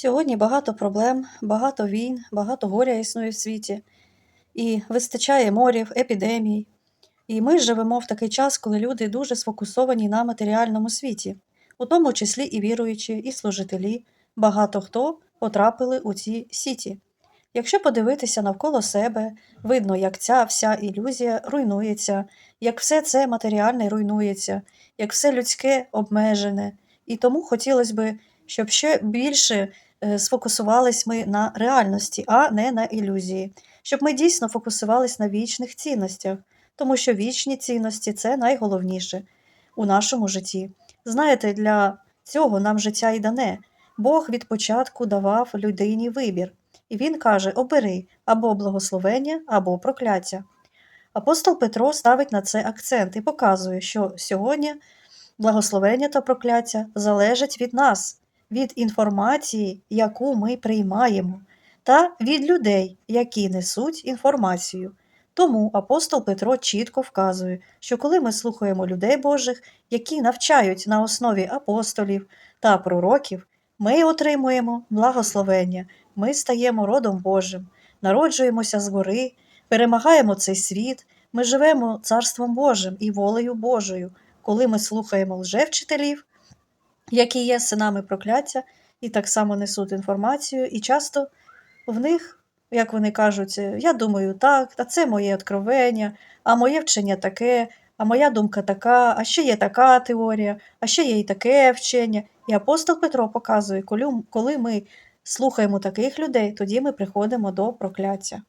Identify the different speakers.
Speaker 1: Сьогодні багато проблем, багато війн, багато горя існує в світі, і вистачає морів, епідемій. І ми живемо в такий час, коли люди дуже сфокусовані на матеріальному світі, у тому числі і віруючі, і служителі, багато хто потрапили у ці сіті. Якщо подивитися навколо себе, видно, як ця вся ілюзія руйнується, як все це матеріальне руйнується, як все людське обмежене. І тому хотілося б, щоб ще більше сфокусувались ми на реальності, а не на ілюзії, щоб ми дійсно фокусувались на вічних цінностях, тому що вічні цінності це найголовніше у нашому житті. Знаєте, для цього нам життя й дане. Бог від початку давав людині вибір. І він каже: обери або благословення, або прокляття. Апостол Петро ставить на це акцент і показує, що сьогодні благословення та прокляття залежать від нас, від інформації, яку ми приймаємо, та від людей, які несуть інформацію. Тому апостол Петро чітко вказує, що коли ми слухаємо людей Божих, які навчають на основі апостолів та пророків, ми отримуємо благословення, ми стаємо родом Божим, народжуємося згори, перемагаємо цей світ, ми живемо Царством Божим і волею Божою, коли ми слухаємо лжевчителів, які є синами прокляття, і так само несуть інформацію, і часто в них, як вони кажуть, я думаю так, та це моє откровення, а моє вчення таке, а моя думка така, а ще є така теорія, а ще є і таке вчення. І апостол Петро показує, коли- ми слухаємо таких людей, тоді ми приходимо до прокляття.